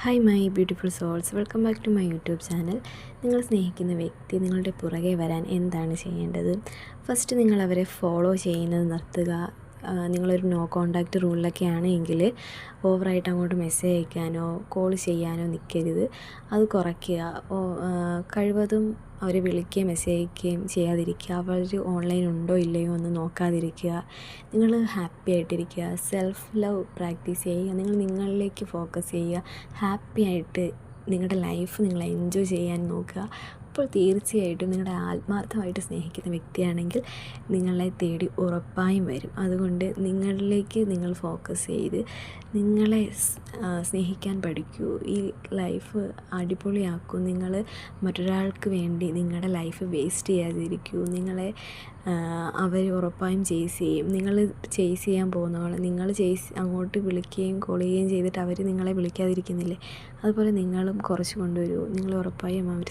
Hi my beautiful souls welcome back to my YouTube channel നിങ്ങൾ സ്നേഹിക്കുന്ന വ്യക്തി നിങ്ങളുടെ പുറകെ വരാൻ എന്താണ് ചെയ്യേണ്ടത്? ഫസ്റ്റ് നിങ്ങൾ അവരെ ഫോളോ ചെയ്യുന്നത് നിർത്തുക. നിങ്ങളൊരു നോ കോണ്ടാക്റ്റ് റൂളിലൊക്കെ ആണെങ്കിൽ ഓവറായിട്ട് അങ്ങോട്ട് മെസ്സേജ് അയക്കാനോ കോൾ ചെയ്യാനോ നിൽക്കരുത് അത് കുറയ്ക്കുക. കഴിവതും അവരെ വിളിക്കുകയും മെസ്സേജ് അയക്കുകയും ചെയ്യാതിരിക്കുക. അവർ ഓൺലൈൻ ഉണ്ടോ ഇല്ലയോ എന്ന് നോക്കാതിരിക്കുക. നിങ്ങൾ ഹാപ്പി ആയിട്ടിരിക്കുക. സെൽഫ് ലവ് പ്രാക്ടീസ് ചെയ്യുക. നിങ്ങൾ നിങ്ങളിലേക്ക് ഫോക്കസ് ചെയ്യുക. ഹാപ്പി ആയിട്ട് നിങ്ങളുടെ ലൈഫ് നിങ്ങൾ എൻജോയ് ചെയ്യാൻ നോക്കുക. അപ്പോൾ തീർച്ചയായിട്ടും നിങ്ങളുടെ ആത്മാർത്ഥമായിട്ട് സ്നേഹിക്കുന്ന വ്യക്തിയാണെങ്കിൽ നിങ്ങളെ തേടി ഉറപ്പായും വരും. അതുകൊണ്ട് നിങ്ങളിലേക്ക് നിങ്ങൾ ഫോക്കസ് ചെയ്ത് നിങ്ങളെ സ്നേഹിക്കാൻ പഠിക്കൂ. ഈ ലൈഫ് അടിപൊളിയാക്കൂ. നിങ്ങൾ മറ്റൊരാൾക്ക് വേണ്ടി നിങ്ങളുടെ ലൈഫ് വേസ്റ്റ് ചെയ്യാതിരിക്കൂ. നിങ്ങളെ അവർ ഉറപ്പായും ചേസ് ചെയ്യും. നിങ്ങൾ ചേസ് ചെയ്യാൻ പോകുന്നവളെ നിങ്ങൾ ചേസ് അങ്ങോട്ട് വിളിക്കുകയും കോൾ ചെയ്യുകയും ചെയ്തിട്ട് അവർ നിങ്ങളെ വിളിക്കാതിരിക്കുന്നില്ലേ? അതുപോലെ നിങ്ങളും കുറച്ച് കൊണ്ടുവരൂ. നിങ്ങൾ ഉറപ്പായും അവർ